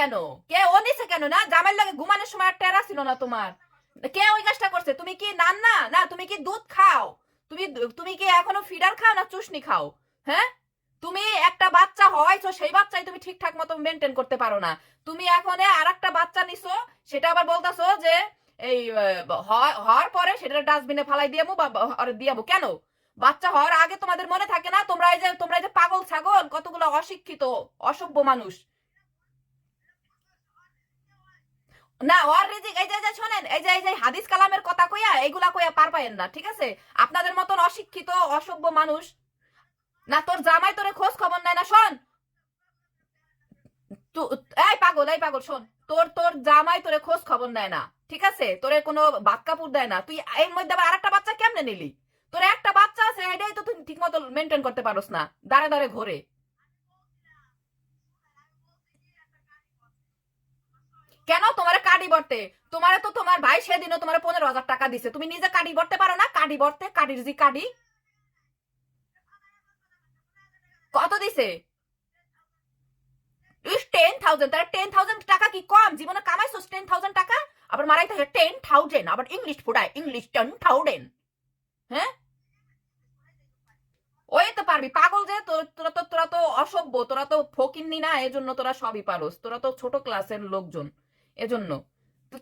কেন? কে ও নিছে কেন? না, জামাইয়ের লাগে ঘুমানোর সময় টেরা ছিল না তোমার। কে ওই কাজটা করছে? তুমি কি নান না না তুমি কি দুধ খাও? তুমি তুমি কি এখনও ফিডার খাও না চুষনি খাও? হ্যাঁ? তুমি একটা বাচ্চা হওয়াইছো, সেই বাচ্চাই তুমি ঠিকঠাক মতো মেনটেন করতে পারো না। তুমি এখন আর একটা বাচ্চা নিছো, সেটা আবার বলতাছো যে, এই হওয়ার পরে সেটা ডাস্টবিনে ফালাই বা- আর দিয়ামু কেন? বাচ্চা হওয়ার আগে তোমাদের মনে থাকে না? তোমরা এই যে, তোমরা এই যে পাগল ছাগল, কতগুলো অশিক্ষিত, অসভ্য মানুষ। না, ওর রিজিক, এই যে এই যে শোনেন, এই যে এই যে হাদিস কালামের কথা কইয়া, এইগুলা কইয়া পার পাইেন না, ঠিক আছে? আপনাদের মতন অশিক্ষিত, অসভ্য মানুষ, না, তোর জামাই তোরে খোঁজ খবর নেয় না, শোন। এই পাগল এই পাগল, শোন, তোর তোর জামাই তোরে খোঁজ খবর নেয় না, ঠিক আছে? তোরে কোনো ভাত কাপড় দেয় না। তুই এর মধ্যে আবার আরেকটা বাচ্চা কেমনে নিলি? তোর একটা বাচ্চা আছে, এটাই তো তুই ঠিক মতো মেনটেন করতে পারোস না, দাঁড়ে দাঁড়ে, ঘোরে। কেন? তোমার কাডি বর্তে। তোমার তো তোমার ভাই সেদিনও তোমার পনেরো হাজার টাকা দিছে। তুমি নিজে কাডি বর্তে পারো না? কাডি বর্তে কাডির জি কাডি কত দিছে? টেন থাউজেন্ড তার টেন থাউজেন্ড টাকা কি কম? জীবনে কামাইছো টেন থাউজেন্ড টাকা? আবার টেন থাউজেন্ড আবার ইংলিশ ফুটায়, ইংলিশ টেন থাউজেন্ড হ্যাঁ? ওই তো পারবি। পাগল যে তোরা তো তোরা তো অসভ্য, তোরা তো ফকিন্নি না, এজন্য তোরা সবই পারস। তোরা তো ছোট ক্লাসের লোকজন। এজন্য।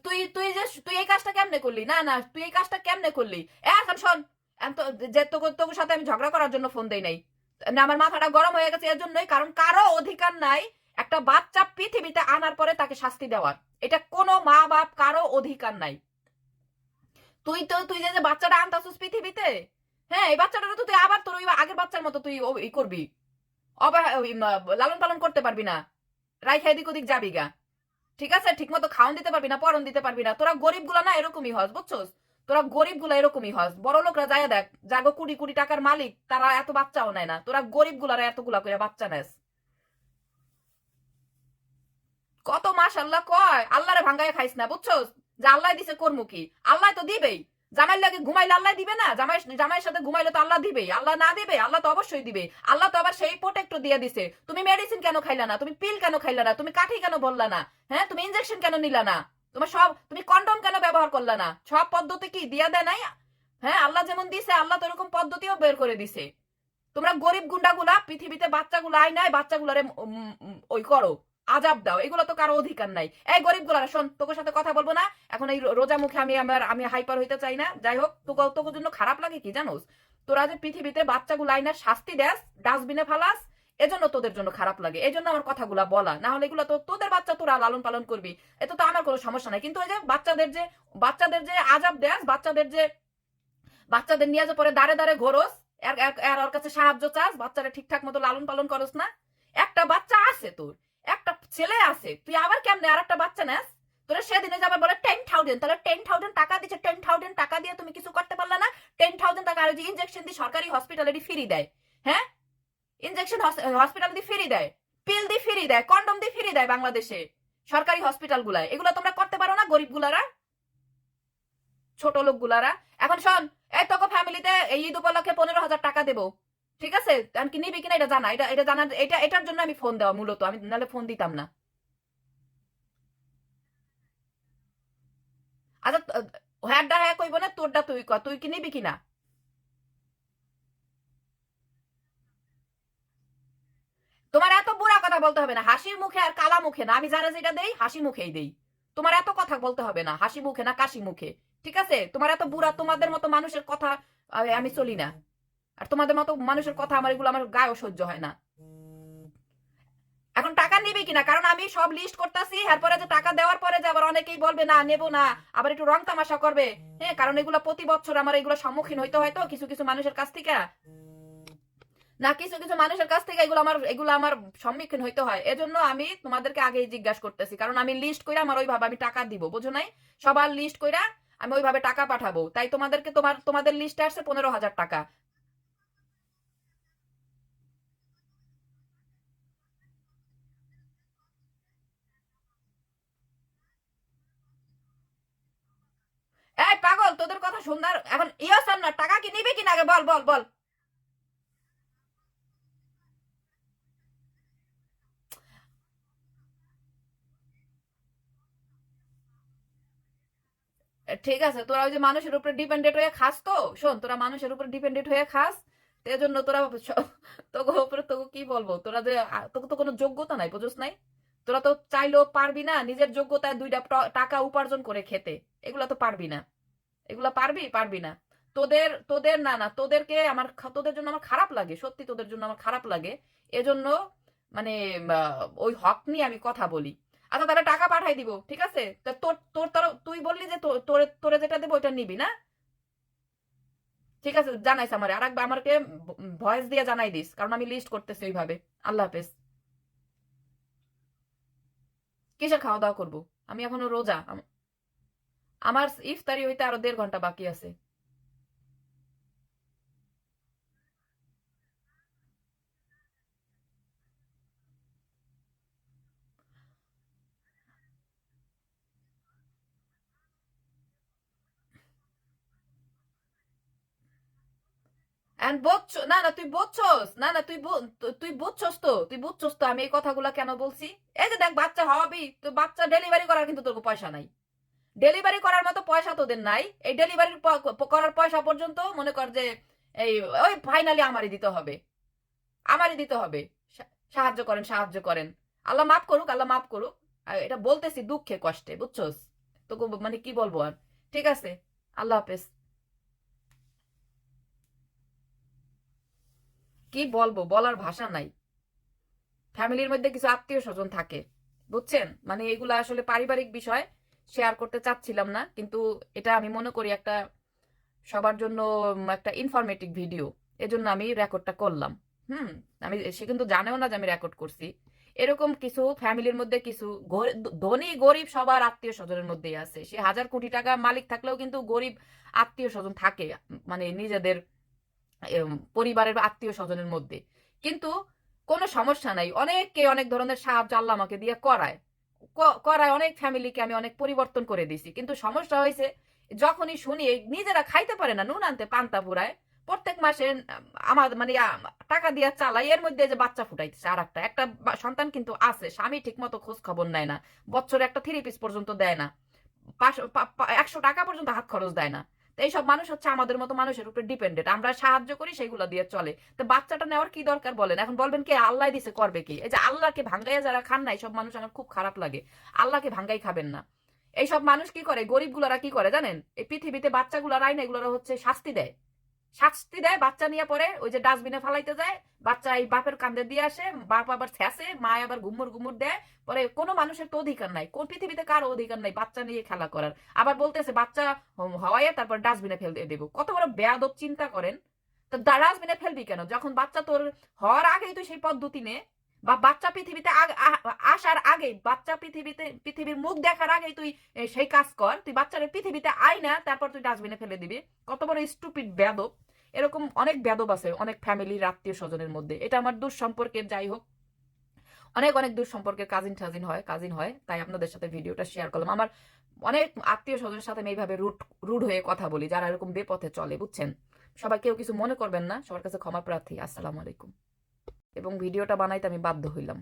তুই তুই যে, তুই এই কাজটা কেমনে করলি? না না, তুই এই কাজটা কেমনে করলি? এখন শোন তো যে তোকে, তোর সাথে আমি ঝগড়া করার জন্য ফোন দেই নাই। আমার মাথাটা গরম হয়ে গেছে কারণ কারও অধিকার নাই একটা বাচ্চা পৃথিবীতে আনার পরে তাকে শাস্তি দেওয়ার। এটা কোনো মা বাপ, কারও অধিকার নাই। তুই তো, তুই যে বাচ্চাটা আনতাছিস পৃথিবীতে হ্যাঁ এই বাচ্চাটা তো তুই আবার তোর ওই আগের বাচ্চার মতো তুই ই করবি। লালন পালন করতে পারবি না। রাইখা এদিক ওদিক যাবি গা। ঠিক আছে ঠিক মতো খাওয়ান দিতে পারবি না, পরন দিতে পারবি না। তোরা গরিবগুলা না এরকমই হস, বুঝছস? তোরা গরিবগুলা এরকমই হস। বড় লোকরা যায় দেখ, যাগো কুড়ি কুড়ি টাকার মালিক, তারা এত বাচ্চাও নেয় না। তোরা গরিব গুলারা এতগুলা করে বাচ্চা নেস। কত মাস আল্লাহ কয়, আল্লাহরে ভাঙ্গায় খাইস না, বুঝছস? যে আল্লাহ দিছে কর্ম কি? আল্লাহ তো দিবেই। জামাইর লাগে ঘুমাইলে আল্লাহ দিবে না? জামাই জামাইয়ের সাথে ঘুমাইলে তো আল্লাহ দিবেই। আল্লাহ না দিবে, আল্লাহ তো অবশ্যই দিবে। আল্লাহ তো আবার সেই প্রোটেক্টর দিয়ে দিছে। তুমি মেডিসিন কেন খাইলা না? তুমি পিল কেন খাইলা না? তুমি কাঠি কেন বললা না? হ্যাঁ? তুমি ইনজেকশন কেন নিলা না? তোমার সব তুমি কন্ডম কেন ব্যবহার করলা না? সব পদ্ধতি কি দিয়া দেয় নাই? হ্যাঁ? আল্লাহ যেমন দিছে, আল্লাহ তো এরকম পদ্ধতিও বের করে দিছে। তোমরা গরিব গুন্ডাগুলা, পৃথিবীতে বাচ্চাগুলো আয় নাই, বাচ্চাগুলারে ওই করো। আজাব দাও। এগুলো তো কারও অধিকার নাই। এই গরিব গুলারা, শোন, তোকে সাথে কথা বলব না। এখন এই রোজা মুখে আমি আমার আমি হাইপার হইতে চাই না। যাই হোক, তোকে তোকে জন্য খারাপ লাগে কি জানোস? তোরা যে পৃথিবীতে বাচ্চাগুলো আইনার শাস্তি দেস, ডাস্টবিনে ফালাস, এজন্য তোদের জন্য খারাপ লাগে। এই জন্য আমার কথাগুলা বলা। না হলে এগুলো তো তোদের বাচ্চা তোরা লালন পালন করবি। এতে তো আমার কোনো সমস্যা নাই। কিন্তু ওই যে বাচ্চাদের যে বাচ্চাদের যে আজাব দেস, বাচ্চাদের যে বাচ্চাদের নিয়ে যে পরে দাঁড়ে দাঁড়ে ঘোরস, এর ওর কাছে সাহায্য চাস, বাচ্চারা ঠিকঠাক মতো লালন পালন করস না। একটা বাচ্চা আছে তোর। ছেলে আছে, তুই আবার কেমনে আর একটা বাচ্চা নেস? তোরা সেদিনে যাবে বলে টেন থাউজেন্ড তাহলে টেন থাউজেন্ড টাকা দিচ্ছে টেন থাউজেন্ড টাকা দিয়ে তুমি কিছু করতে পারলে না টেন থাউজেন্ড টাকা আর যে ইনজেকশন দিয়ে সরকারি হসপিটালে ফ্রি দেয় হ্যাঁ? ইনজেকশন হসপিটাল দিয়ে ফ্রি দেয় পিল দিয়ে ফ্রি দেয় কন্ডম দিয়ে ফ্রি দেয় বাংলাদেশে, সরকারি হসপিটাল গুলায়। এগুলো তোমরা করতে পারো না গরিব গুলারা, ছোট লোক গুলারা এখন শোন, এই তোকে ফ্যামিলিতে এই ঈদ উপলক্ষে পনেরো হাজার টাকা দেবো। ঠিক আছে? আমি কি নিবি কিনা এটা জানা। এটা এটা জানা এটা, এটার জন্য আমি ফোন দেওয়া মূলত। আমি নাহলে ফোন দিতাম না। আচ্ছা হ্যাঁ কইব না, তোরটা তুই ক। তুই কি নিবি কিনা? তোমার এত বুড়া কথা বলতে হবে না। হাসি মুখে আর কালা মুখে না। আমি যারা যেটা দেই, হাসি মুখেই দেই। তোমার এত কথা বলতে হবে না। হাসি মুখে না, কাশি মুখে। ঠিক আছে? তোমার এত বুড়া তোমাদের মতো মানুষের কথা আমি চলি না। আর তোমাদের মতো মানুষের কথা আমার এগুলো আমার গায়েও সহ্য হয় না। এখন টাকা নিবি কিনা? কারণ আমি সব লিস্ট করতেছি, এরপরে যে টাকা দেওয়ার পরে যে আবার অনেকেই বলবে, না, নেব না। আবার একটু রং তামাশা করবে। হ্যাঁ কারণ এগুলো প্রতি বছর আমার এগুলো সম্মুখীন হইতে হয় তো, কিছু কিছু মানুষের কাছ থেকে। না, কিছু কিছু মানুষের কাছ থেকে এগুলো আমার এগুলো আমার সম্মুখীন হইতে হয়। এজন্য আমি তোমাদেরকে আগেই জিজ্ঞাসা করতেছি, কারণ আমি লিস্ট কইরা আমার ওইভাবে আমি টাকা দিব, বুঝো নাই? সবার লিস্ট কইরা আমি ওইভাবে টাকা পাঠাবো। তাই তোমাদেরকে তোমার, তোমাদের লিস্টে আসছে পনেরো হাজার টাকা। ইয়ে না টাকা কি নিবি কিনা বল বল বল। ঠিক আছে, তোরা ওই যে মানুষের উপরে ডিপেন্ডেন্ট হয়ে খাস তো, শোন, তোরা মানুষের উপরে ডিপেন্ডেন্ট হয়ে খাস এজন্য তোরা তোকে উপরে তোকে কি বলব, তোরা যে তোকে তো কোনো যোগ্যতা নাই, বুঝোস নাই? তোরা তো চাইলেও পারবি না নিজের যোগ্যতায় দুইটা টাকা উপার্জন করে খেতে, এগুলা তো পারবি না। এগুলা পারবি? পারবি না। তোদের তোদের না না, তোদেরকে আমার তোদের জন্য আমার খারাপ লাগে, সত্যি তোদের জন্য আমার খারাপ লাগে। এজন্য মানে ওই হক নিয়ে আমি কথা বলি। আচ্ছা তাহলে টাকা পাঠাই দিব, ঠিক আছে? তা তোর তোর তরফ তুই বললি যে তোরে তোরে যেটা দেবো ওইটা নিবি, না? ঠিক আছে, জানাইস আমারে। আর একবার আমাকে ভয়েস দিয়ে জানাই দিস, কারণ আমি লিস্ট করতেছি ওইভাবে। আল্লাহ হাফেজ। কিসের খাওয়া দাওয়া করব? আমি এখনও রোজা আমার ইফতারি হইতে আরও দেড় ঘণ্টা বাকি আছে। বুঝছ না না, তুই না না, তুই তুই তো। তুই বুঝছস তো। আমি এই কথাগুলো কেন বলছি? এই যে দেখ, বাচ্চা হবি তো বাচ্চা ডেলিভারি করার কিন্তু তোর পয়সা নাই। ডেলিভারি করার মতো পয়সা তোদের নাই। এই ডেলিভারি করার পয়সা পর্যন্ত মনে কর যে, এই, ওই ফাইনালি আমারই দিতে হবে। আমারই দিতে হবে। সাহায্য করেন সাহায্য করেন। আল্লাহ মাফ করুক, আল্লাহ মাফ করুক। এটা বলতেছি দুঃখে, কষ্টে, বুঝছস? তোকে মানে কি বলব আর? ঠিক আছে? আল্লাহ হাফেজ। কি বলব? বলার ভাষা নাই। ফ্যামিলির মধ্যে কিছু আত্মীয় স্বজন থাকে, বুঝছেন? মানে এগুলো আসলে পারিবারিক বিষয় শেয়ার করতে চাচ্ছিলাম না, কিন্তু এটা আমি মনে করি একটা সবার জন্য একটা ইনফরমেটিভ ভিডিও এজন্য আমি রেকর্ডটা করলাম। হুম, আমি, সে কিন্তু জানেও না যে আমি রেকর্ড করছি। এরকম কিছু ফ্যামিলির মধ্যে কিছু ধনী, গরিব সবার আত্মীয় স্বজনের মধ্যেই আছে। সে হাজার কোটি টাকা মালিক থাকলেও কিন্তু গরিব আত্মীয় স্বজন থাকে মানে নিজেদের পরিবারের আত্মীয় স্বজনের মধ্যে। কিন্তু কোনো সমস্যা নাই। অনেককে অনেক ধরনের সাহায্য আল্লাহ আমাকে দিয়ে করায়। করায় অনেক ফ্যামিলিকে আমি অনেক পরিবর্তন করে দিছি কিন্তু সমস্যা হয়েছে, যখনই শুনি, নিজেরা খাইতে পারে না, নুন আনতে পান্তা পুরায় প্রত্যেক মাসে আমার মানে টাকা দিয়ে চালাই, এর মধ্যে যে বাচ্চা ফুটাইতেছে আর একটা একটা বা- সন্তান কিন্তু আছে, স্বামী ঠিক মতো খোঁজ খবর নেয় না, বছরে একটা থ্রি পিস পর্যন্ত দেয় না। একশো টাকা পর্যন্ত হাত খরচ দেয় না। এইসব মানুষ হচ্ছে আমাদের মতো মানুষের উপরে ডিপেন্ডেন্ট আমরা সাহায্য করি, সেগুলো দিয়ে চলে। তো বাচ্চাটা নেওয়ার কি দরকার বলেন? এখন বলবেন কি, আল্লাহ দিছে, করবে কি? এই যে আল্লাহকে ভাঙ্গাইয়া যারা খান না, এইসব মানুষ আমার খুব খারাপ লাগে। আল্লাহকে ভাঙ্গাই খাবেন না। এইসব মানুষ কি করে? গরিব গুলারা কি করে জানেন? এই পৃথিবীতে বাচ্চাগুলার আইন এগুলোরা হচ্ছে শাস্তি দেয়। শাস্তি দেয়, বাচ্চা নিয়ে পরে ওই যে ডাস্টবিনে ফালাইতে যায়, বাচ্চা এই বাপের কান্দে দিয়ে আসে, বাপ আবার ছ্যাসে মা আবার ঘুমুর ঘুমুর দেয়, পরে কোনো মানুষের তো অধিকার নাই, কোন পৃথিবীতে কারও অধিকার নাই বাচ্চা নিয়ে খেলা করার। আবার বলতেছে, বাচ্চা হওয়ায় তারপর ডাস্টবিনে ফেল দিয়ে দেবো। কত বড় বেয়াদব চিন্তা করেন। তো ডাস্টবিনে ফেলবি কেন? যখন বাচ্চা তোর হওয়ার আগেই তুই সেই পদ্ধতি নে বা বাচ্চা পৃথিবীতে আসার আগে বাচ্চা পৃথিবীতে, পৃথিবীর মুখ দেখার আগেই তুই সেই কাজ কর। তুই বাচ্চারা পৃথিবীতে আয় না, তারপর তুই ডাস্টবিনে ফেলে দিবি। কত বড় স্টুপিড বেদব এরকম অনেক বেদব আছে, অনেক ফ্যামিলির আত্মীয় স্বজনের মধ্যে। এটা আমার দূর সম্পর্কের যাই হোক। অনেক অনেক দূর সম্পর্কের কাজিন টাজিন হয় কাজিন হয়। তাই আপনাদের সাথে ভিডিওটা শেয়ার করলাম। আমার অনেক আত্মীয় স্বজনের সাথে আমি এইভাবে রুট, রুড হয়ে কথা বলি, যারা এরকম বেপথে চলে, বুঝছেন? সবাই কেউ কিছু মনে করবেন না। সবার কাছে ক্ষমা প্রার্থী। আসসালামু আলাইকুম। এবং ভিডিওটা বানাইতে আমি বাধ্য হইলাম।